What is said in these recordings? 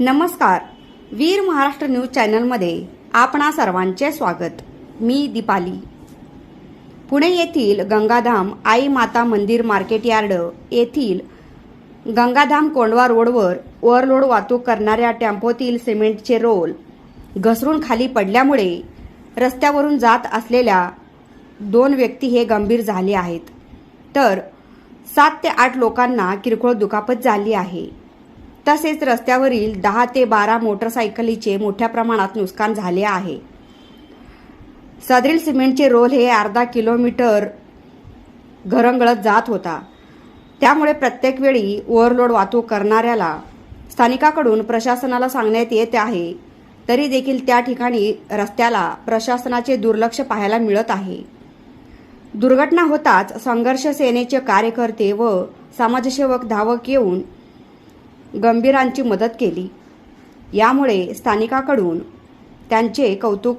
नमस्कार. वीर महाराष्ट्र न्यूज चॅनलमध्ये आपणा सर्वांचे स्वागत. मी दीपाली. पुणे येथील गंगाधाम आई माता मंदिर मार्केट यार्ड येथील गंगाधाम कोंडवा रोडवर ओव्हरलोड वाहतूक करणाऱ्या टेम्पोतील सिमेंटचे रोल घसरून खाली पडल्यामुळे रस्त्यावरून जात असलेल्या दोन व्यक्ती हे गंभीर झाले आहेत. तर सात ते आठ लोकांना किरकोळ दुखापत झाली आहे. तसेच रस्त्यावरील दहा ते बारा मोटरसायकलीचे मोठ्या प्रमाणात नुकसान झाले आहे. सदरील सिमेंटचे रोल हे अर्धा किलोमीटर घरंगळत जात होता. त्यामुळे प्रत्येक वेळी ओव्हरलोड वाहतूक करणाऱ्याला स्थानिकाकडून प्रशासनाला सांगण्यात येत आहे तरी देखील त्या ठिकाणी रस्त्याला प्रशासनाचे दुर्लक्ष पाहायला मिळत आहे. दुर्घटना होताच संघर्ष सेनेचे कार्यकर्ते व समाजसेवक धावक येऊन गंभीरांची मदत केली. यामुळे स्थानिकाकडून त्यांचे कौतुक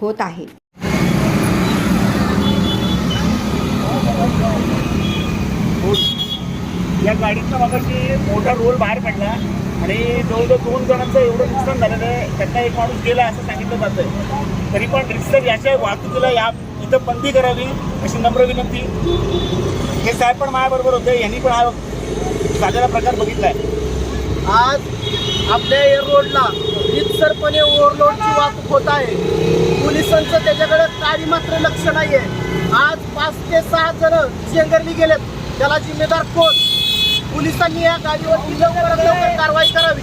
होत आहे. या गाडीचा मागाशी मोठा रोल बाहेर पडला आणि जवळजवळ दोन जणांचं एवढं नुकसान झालेलं आहे. त्यांना एक माणूस गेला असं सांगितलं जातं तरी पण रिक्सर याच्या वाहतुकीला या इथं बंदी करावी अशी नम्र विनंती. हे साहेब पण माझ्याबरोबर होते. यांनी पण हा झालेला प्रकार बघितला आहे आज आपल्या एअर रोडला रितसरपणे ओव्हरलोडची वाहतूक होत आहे. पोलिसांचं त्याच्याकडे काही मात्र लक्ष नाहीये. आज पाच ते सहा जण चेंगरली गेलेत. त्याला जिम्मेदार कोण? पोलिसांनी या गाडीवरती लवकरात लवकर कारवाई करावी.